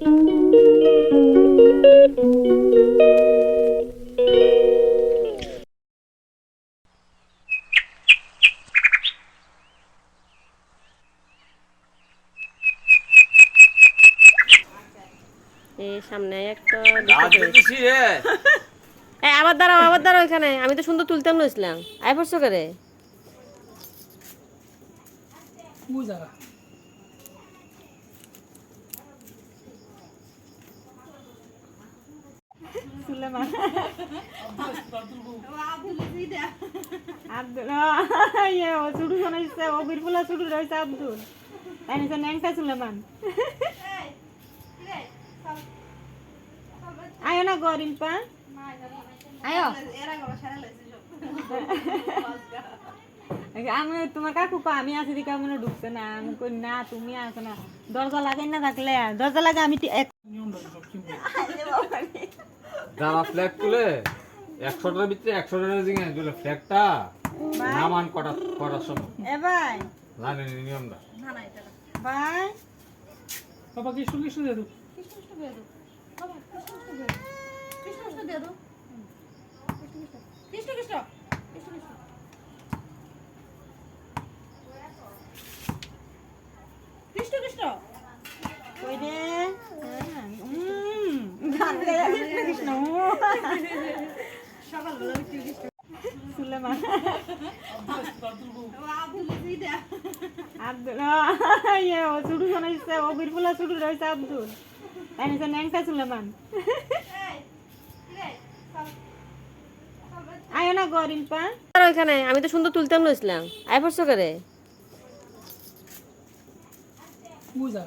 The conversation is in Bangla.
এই সামনে একটা আবার দাঁড়াও আবার দাঁড়াও এখানে। আমি তো সুন্দর তুলতাম নইছিলাম আই পড়ছো করে আব্দুল ইয়ে ও ছুটু ও বিরপুলা ছুটু রয়েছে আব্দুল। তাই নিছে ন্যাংটা সুলেমান আয়ো না গরিন পা আয়ো। আমি, তোমার কাকু পা আমি আছি দিকে মনে ঢুকছে না। আমি কই, না, তুমি আছো না। দরজা লাগাই না থাকলে। দরজা লাগে আমি এক- যারা ফ্ল্যাগ তুলে। একশোটার ভিতরে একশোটার দিকে তুলে ফ্ল্যাগটা নামান কটা করার সময় এ ভাই। জানেন এই নিয়মটা। ভাই। বাবা কৃষ্ণ কৃষ্ণ দিয়ে দাও কই রে? সুলেমান আব্দুল ইয়ে ও ছুটু শোনাইছে ও বিরপুলা ছুটু রয়েছে আব্দুল। তাই ন্যাংটা সুলেমান আয়ো না পা এখানে আমি তো সুন্দর তুলতাম নইছিলাম আই পড়ছো করে? বুঝা